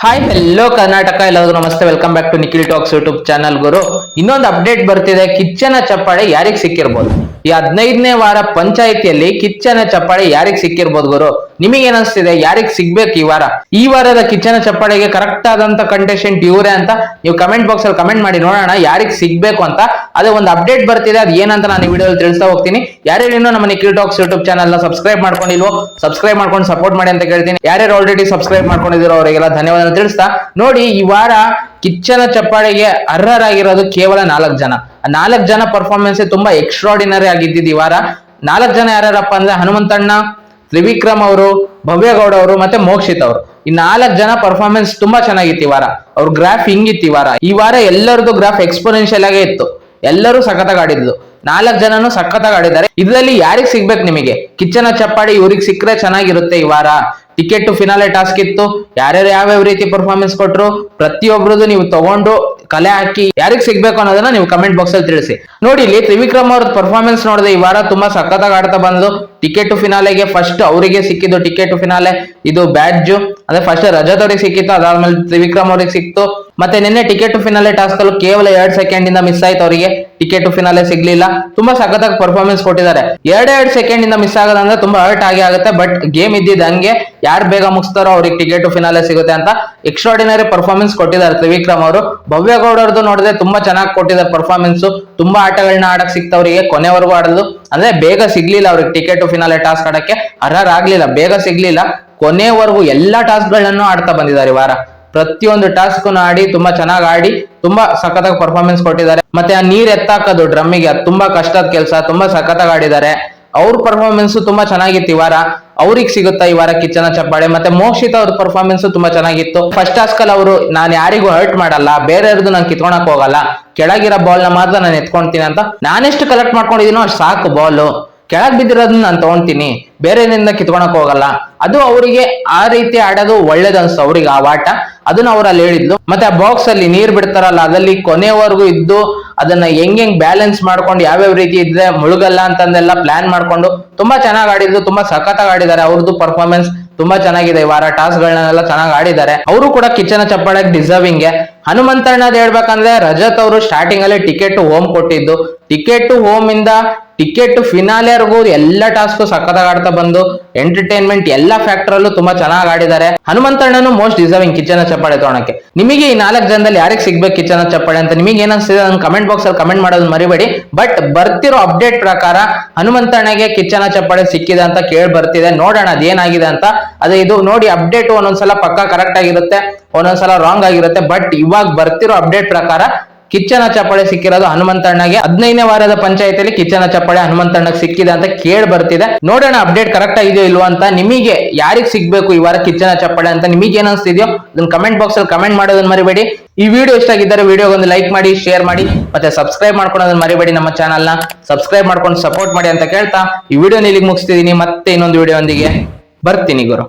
Hi hello Karnataka ಎಲ್ಲರಿಗೂ ನಮಸ್ತೆ. Welcome back to Nikhil talks YouTube channel ಗುರು. ಇನ್ನೊಂದು ಅಪ್ಡೇಟ್ ಬರ್ತಿದೆ. ಕಿಚ್ಚನ ಚಪ್ಪಾಳೆ ಯಾರಿಗೆ ಸಿಕ್ಕಿರ್ಬೋದು? ಈ ಹದಿನೈದನೇ ವಾರ ಪಂಚಾಯಿತಿಯಲ್ಲಿ ಕಿಚ್ಚನ ಚಪ್ಪಾಳೆ ಯಾರಿಗೆ ಸಿಕ್ಕಿರ್ಬೋದು, ಗುರು? ನಿಮಗೆ ಏನಿಸ್ತಿದೆ? ಯಾರಿಗ್ ಸಿಗ್ಬೇಕು ಈ ವಾರ? ಈ ವಾರದ ಕಿಚನ ಚಪ್ಪಾಳೆಗೆ ಕರೆಕ್ಟ್ ಆದಂತ ಕಂಟೆಸ್ಟೆಂಟ್ ಇವರೇ ಅಂತ ನೀವು ಕಮೆಂಟ್ ಬಾಕ್ಸ್ ಅಲ್ಲಿ ಕಮೆಂಟ್ ಮಾಡಿ ನೋಡೋಣ ಯಾರಿಗ್ ಸಿಗ್ಬೇಕು ಅಂತ. ಅದೇ ಒಂದು ಅಪ್ಡೇಟ್ ಬರ್ತಿದೆ, ಅದು ಏನಂತ ನಾನು ವಿಡಿಯೋದಲ್ಲಿ ತಿಳಿಸ್ತಾ ಹೋಗ್ತೀನಿ. ಯಾರ್ಯಾರು ನಮ್ಮ Nikhil talks YouTube channel subscribe ಮಾಡ್ಕೊಂಡಿಲ್ವೋ subscribe ಮಾಡ್ಕೊಂಡು ಸಪೋರ್ಟ್ ಮಾಡಿ ಅಂತ ಕೇಳ್ತೀನಿ. ಯಾರ್ಯಾರು ಆಲ್ರೆಡಿ ಸಬ್ಸ್ಕ್ರೈಬ್ ಮಾಡ್ಕೊಂಡಿದ್ದೀರೋ ಅವರಿಗೆಲ್ಲ ಧನ್ಯವಾದ ತಿಳಿಸ್ತಾ. ನೋಡಿ, ಈ ವಾರ ಕಿಚ್ಚನ ಚಪ್ಪಾಳೆಗೆ ಅರ್ಹರಾಗಿರೋದು ಕೇವಲ ನಾಲ್ಕು ಜನ. ನಾಲ್ಕು ಜನ ಪರ್ಫಾರ್ಮೆನ್ಸ್ ತುಂಬಾ ಎಕ್ಸ್ಟ್ರಾಡಿನರಿ ಆಗಿದ್ದಿದ್ದು ಈ ವಾರ. ನಾಲ್ಕು ಜನ ಯಾರ್ಯಾರಪ್ಪ ಅಂದ್ರೆ ಹನುಮಂತಣ್ಣ ತ್ರಿವಿಕ್ರಮ್ ಅವರು, ಭವ್ಯಗೌಡ ಅವರು ಮತ್ತೆ ಮೋಕ್ಷಿತ್ ಅವರು. ಈ ನಾಲ್ಕು ಜನ ಪರ್ಫಾರ್ಮೆನ್ಸ್ ತುಂಬಾ ಚೆನ್ನಾಗಿತ್ತು ಈ ವಾರ. ಅವ್ರ ಗ್ರಾಫ್ ಹಿಂಗಿತ್ತು ಈ ವಾರ. ಈ ವಾರ ಎಲ್ಲರದು ಗ್ರಾಫ್ ಎಕ್ಸ್ಪೋನೆನ್ಷಿಯಲ್ ಆಗೇ ಇತ್ತು. ಎಲ್ಲರೂ ಸಖತ್ತಾಗಿ ಆಡಿದ್ಲು ನಾಲ್ಕು ಜನನು ಸಖತ್ತಾಗಿ ಆಡಿದ್ದಾರೆ. ಇದರಲ್ಲಿ ಯಾರಿಗ್ ಸಿಗ್ಬೇಕು ನಿಮಗೆ? ಕಿಚ್ಚನ ಚಪ್ಪಾಡಿ ಇವ್ರಿಗೆ ಸಿಕ್ಕರೆ ಚೆನ್ನಾಗಿರುತ್ತೆ ಈ ವಾರ. ಟಿಕೆಟ್ ಫಿನಾಲೆ ಟಾಸ್ಕ್ ಇತ್ತು. ಯಾರ್ಯಾರು ಯಾವ್ಯಾವ ರೀತಿ ಪರ್ಫಾರ್ಮೆನ್ಸ್ ಕೊಟ್ರು ಪ್ರತಿಯೊಬ್ರದ್ದು ನೀವು ತಗೊಂಡು ಕಲೆ ಹಾಕಿ ಯಾರಿಗೆ ಸಿಗ್ಬೇಕು ಅನ್ನೋದನ್ನ ನೀವು ಕಮೆಂಟ್ ಬಾಕ್ಸ್ ಅಲ್ಲಿ ತಿಳಿಸಿ. ನೋಡಿ, ಇಲ್ಲಿ ತ್ರಿವಿಕ್ರಮ್ ಅವ್ರ ಪರ್ಫಾರ್ಮೆನ್ಸ್ ನೋಡಿದೆ ಈ ವಾರ ತುಂಬಾ ಸಖತ್ತಾಗಿ ಆಡ್ತಾ ಬಂದು ಟಿಕೆಟ್ ಫಿನಾಲೆಗೆ ಫಸ್ಟ್ ಅವರಿಗೆ ಸಿಕ್ಕಿದ್ದು ಟಿಕೆಟ್ ಫಿನಾಲೆ ಇದು ಬ್ಯಾಡ್ಜ್ ಅಂದ್ರೆ ಫಸ್ಟ್ ರಜತ್ ಅವ್ರಿಗೆ ಸಿಕ್ಕಿತ್ತು, ಅದಾದ್ಮೇಲೆ ತ್ರಿವಿಕ್ರಮ್ ಅವ್ರಿಗೆ ಸಿಕ್ತು. ಮತ್ತೆ ನಿನ್ನೆ ಟಿಕೆಟ್ ಫಿನಾಲೆ ಟಾಸ್ಕ್ ಅಲ್ಲೂ ಕೇವಲ ಎರಡ್ ಸೆಕೆಂಡ್ ಇಂದ ಮಿಸ್ ಆಯ್ತು ಅವರಿಗೆ. ಟಿಕೆಟ್ ಫಿನಾಲೆ ಸಿಗ್ಲಿಲ್ಲ. ತುಂಬಾ ಸಖತ್ತಾಗಿ ಪರ್ಫಾರ್ಮೆನ್ಸ್ ಕೊಟ್ಟಿದ್ದಾರೆ. ಎರಡ್ ಎರಡ್ ಸೆಕೆಂಡ್ ಇಂದ ಮಿಸ್ ಆಗೋದಂದ್ರೆ ತುಂಬಾ ಹರ್ಟ್ ಆಗಿ ಆಗುತ್ತೆ ಬಟ್ ಗೇಮ್ ಇದ್ದಿದ್ದು ಹಂಗೆ ಯಾರು ಬೇಗ ಮುಗಿಸ್ತಾರೋ ಅವ್ರಿಗೆ ಟಿಕೆಟ್ ಫಿನಾಲೆ ಸಿಗುತ್ತೆ ಅಂತ ಎಕ್ಸ್ಟ್ರಾಡಿನರಿ ಪರ್ಫಾರ್ಮೆನ್ಸ್ ಕೊಟ್ಟಿದ್ದಾರೆ ತ್ರಿವಿಕ್ರಮ್ ಅವರು. ಭವ್ಯ ನೋಡಿದ್ರೆ ತುಂಬಾ ಚೆನ್ನಾಗಿ ಕೊಟ್ಟಿದ್ದಾರೆ ಪರ್ಫಾರ್ಮೆನ್ಸ್ ತುಂಬಾ ಆಟಗಳನ್ನ ಆಡಕ್ ಸಿಕ್ತವ್ರಿಗೆ ಕೊನೆವರೆಗೂ ಆಡೋದು. ಅಂದ್ರೆ ಬೇಗ ಸಿಗ್ಲಿಲ್ಲ ಅವ್ರಿಗೆ ಟಿಕೆಟ್ ಫಿನಾಲೆ ಟಾಸ್ಕ್ ಆಡಕ್ಕೆ. ಅರ್ಹರಾಗ್ಲಿಲ್ಲ ಬೇಗ ಸಿಗ್ಲಿಲ್ಲ. ಕೊನೆವರೆಗೂ ಎಲ್ಲಾ ಟಾಸ್ಕ್ ಗಳನ್ನೂ ಆಡ್ತಾ ಬಂದಿದ್ದಾರೆ ವಾರ. ಪ್ರತಿಯೊಂದು ಟಾಸ್ಕ್ ಆಡಿ ತುಂಬಾ ಚೆನ್ನಾಗಿ ಆಡಿ ತುಂಬಾ ಸಖತ್ತಾಗಿ ಪರ್ಫಾರ್ಮೆನ್ಸ್ ಕೊಟ್ಟಿದ್ದಾರೆ. ಮತ್ತೆ ಆ ನೀರ್ ಎತ್ತಾಕೋದು ಡ್ರಮ್ಮಿಗೆ ಅದು ತುಂಬಾ ಕಷ್ಟದ ಕೆಲಸ, ತುಂಬಾ ಸಖತ್ತಾಗಿ ಆಡಿದ್ದಾರೆ. ಅವ್ರ ಪರ್ಫಾರ್ಮೆನ್ಸ್ ತುಂಬಾ ಚೆನ್ನಾಗಿತ್ತು ಈ ವಾರ. ಅವ್ರಿಗೆ ಸಿಗುತ್ತಾ ಈ ವಾರ ಕಿಚ್ಚನ ಚಪ್ಪಾಳೆ? ಮತ್ತೆ ಮೋಕ್ಷಿತ ಅವ್ರ ಪರ್ಫಾರ್ಮೆನ್ಸ್ ತುಂಬಾ ಚೆನ್ನಾಗಿತ್ತು. ಫಸ್ಟ್ ಟಾಸ್ಕ್ ಅಲ್ಲಿ ಅವರು, ನಾನು ಯಾರಿಗೂ ಹರ್ಟ್ ಮಾಡಲ್ಲ ಬೇರೆಯವ್ರದ್ದು ನಾನು ಕಿತ್ಕೊಳಕ್ ಹೋಗಲ್ಲ, ಕೆಳಗಿರೋ ಬಾಲ್ನ ಮಾತ್ರ ನಾನು ಎತ್ಕೊಂತೀನಿ ಅಂತ ನಾನೆಷ್ಟು ಕಲೆಕ್ಟ್ ಮಾಡ್ಕೊಂಡಿದೀನೋ ಸಾಕು ಬಾಲ್ ಕೆಳಗ್ ಬಿದ್ದಿರೋದನ್ನ ನಾನು ತಗೊಂತೀನಿ. ಬೇರೆಯಿಂದ ಕಿತ್ಕೊಳಕ್ ಹೋಗಲ್ಲ. ಅದು ಅವರಿಗೆ ಆ ರೀತಿ ಆಡೋದು ಒಳ್ಳೇದು ಅವ್ರಿಗೆ ಆ ಆಟ. ಅದನ್ನ ಅವ್ರು ಅಲ್ಲಿ ಹೇಳಿದ್ಲು. ಮತ್ತೆ ಆ ಬಾಕ್ಸ್ ಅಲ್ಲಿ ನೀರ್ ಬಿಡ್ತಾರಲ್ಲ ಅದಲ್ಲಿ ಕೊನೆವರೆಗೂ ಇದ್ದು ಅದನ್ನ ಹೆಂಗ್ ಹೆಂಗ್ ಬ್ಯಾಲೆನ್ಸ್ ಮಾಡ್ಕೊಂಡು ಯಾವ್ಯಾವ ರೀತಿ ಇದ್ರೆ ಮುಳುಗಲ್ಲ ಅಂತಂದೆಲ್ಲ ಪ್ಲಾನ್ ಮಾಡ್ಕೊಂಡು ತುಂಬಾ ಚೆನ್ನಾಗಿ ಆಡಿದ್ರು, ತುಂಬಾ ಸಖತ್ತಾಗಿ ಆಡಿದ್ದಾರೆ. ಅವ್ರದ್ದು ಪರ್ಫಾರ್ಮೆನ್ಸ್ ತುಂಬಾ ಚೆನ್ನಾಗಿದೆ. ಈ ವಾರ ಟಾಸ್ ಗಳನ್ನೆಲ್ಲ ಚೆನ್ನಾಗಿ ಆಡಿದ್ದಾರೆ. ಅವರು ಕೂಡ ಕಿಚ್ಚನ ಚಪ್ಪಾಳಕ್ಕೆ ಡಿಸರ್ವಿಂಗ್ ಹನುಮಂತಣ್ಣದ್ ಹೇಳ್ಬೇಕಂದ್ರೆ ರಜತ್ ಅವರು ಸ್ಟಾರ್ಟಿಂಗ್ ಅಲ್ಲಿ ಟಿಕೆಟ್ ಹೋಮ್ ಕೊಟ್ಟಿದ್ದು. ಟಿಕೆಟ್ ಹೋಮ್ ಇಂದ ಟಿಕೆಟ್ ಫಿನಾಲೆವರೆಗೂ ಎಲ್ಲ ಟಾಸ್ಕ್ ಸಖತ್ತಾಗಿ ಆಡ್ತಾ ಬಂದು ಎಂಟರ್ಟೈನ್ಮೆಂಟ್ ಎಲ್ಲ ಫ್ಯಾಕ್ಟರ್ ಅಲ್ಲೂ ತುಂಬಾ ಚೆನ್ನಾಗಿ ಆಡಿದ್ದಾರೆ. ಹನುಮಂತಣ್ಣನು ಮೋಸ್ಟ್ ಡಿಸರ್ವಿಂಗ್ ಕಿಚನ ಚಪ್ಪಾಳೆ ತೋಣಕ್ಕೆ ನಿಮಗೆ ಈ ನಾಲ್ಕು ಜನದಲ್ಲಿ ಯಾರಿಗೆ ಸಿಗ್ಬೇಕು ಕಿಚನ ಚಪ್ಪಾಳೆ ಅಂತ ನಿಮಗೆ ಏನಿಸ್ತಿದೆ ಅದನ್ನ ಕಮೆಂಟ್ ಬಾಕ್ಸ್ ಅಲ್ಲಿ ಕಮೆಂಟ್ ಮಾಡೋದು ಮರಿಬೇಡಿ. ಬಟ್ ಬರ್ತಿರೋ ಅಪ್ಡೇಟ್ ಪ್ರಕಾರ ಹನುಮಂತಣ್ಣಗೆ ಕಿಚನ ಚಪ್ಪಾಳೆ ಸಿಕ್ಕಿದೆ ಅಂತ ಕೇಳಿ ಬರ್ತಿದೆ. ನೋಡೋಣ ಅದೇನಾಗಿದೆ ಅಂತ. ಅದೇ ಇದು ನೋಡಿ ಅಪ್ಡೇಟ್ ಒಂದೊಂದ್ಸಲ ಪಕ್ಕ ಕರೆಕ್ಟ್ ಆಗಿರುತ್ತೆ, ಒಂದೊಂದ್ಸಲ ರಾಂಗ್ ಆಗಿರುತ್ತೆ. ಬಟ್ ಇವಾಗ ಬರ್ತಿರೋ ಅಪ್ಡೇಟ್ ಪ್ರಕಾರ ಕಿಚ್ಚನ ಚಪ್ಪಳೆ ಸಿಕ್ಕಿರೋದು ಹನುಮಂತಣ್ಣಗೆ. ಹದಿನೈದನೇ ವಾರದ ಪಂಚಾಯತಿಯಲ್ಲಿ ಕಿಚ್ಚನ ಚಪ್ಪಾಳೆ ಹನುಮಂತಣ್ಣಗೆ ಸಿಕ್ಕಿದೆ ಅಂತ ಕೇಳಿ ಬರ್ತಿದೆ. ನೋಡೋಣ ಅಪ್ಡೇಟ್ ಕರೆಕ್ಟ್ ಆಗಿದೆಯೋ ಇಲ್ವಾ ಅಂತ ನಿಮಗೆ ಯಾರಿಗೆ ಸಿಗ್ಬೇಕು ಈ ವಾರ ಕಿಚ್ಚನ ಚಪ್ಪಾಳೆ ಅಂತ ನಿಮಗೆ ಏನ್ ಅನಿಸ್ತಿದೆಯೋ ಅದನ್ನ ಕಮೆಂಟ್ ಬಾಕ್ಸ್ ಅಲ್ಲಿ ಕಮೆಂಟ್ ಮಾಡೋದನ್ನ ಮರಿಬೇಡಿ. ಈ ವಿಡಿಯೋ ಇಷ್ಟ ಆಗಿದ್ದರೆ ವಿಡಿಯೋ ಒಂದು ಲೈಕ್ ಮಾಡಿ ಶೇರ್ ಮಾಡಿ, ಮತ್ತೆ ಸಬ್ಸ್ಕ್ರೈಬ್ ಮಾಡ್ಕೊಳೋದನ್ನ ಮರಿಬೇಡಿ ನಮ್ಮ ಚಾನಲ್ ಸಬ್ಸ್ಕ್ರೈಬ್ ಮಾಡ್ಕೊಂಡು ಸಪೋರ್ಟ್ ಮಾಡಿ ಅಂತ ಕೇಳ್ತಾ ಈ ವಿಡಿಯೋ ಇಲ್ಲಿಗೆ ಮುಗಿಸ್ತಿದೀನಿ. ಮತ್ತೆ ಇನ್ನೊಂದು ವಿಡಿಯೋ ಒಂದಿಗೆ. ಬರ್ತೀನಿ ಗುರು.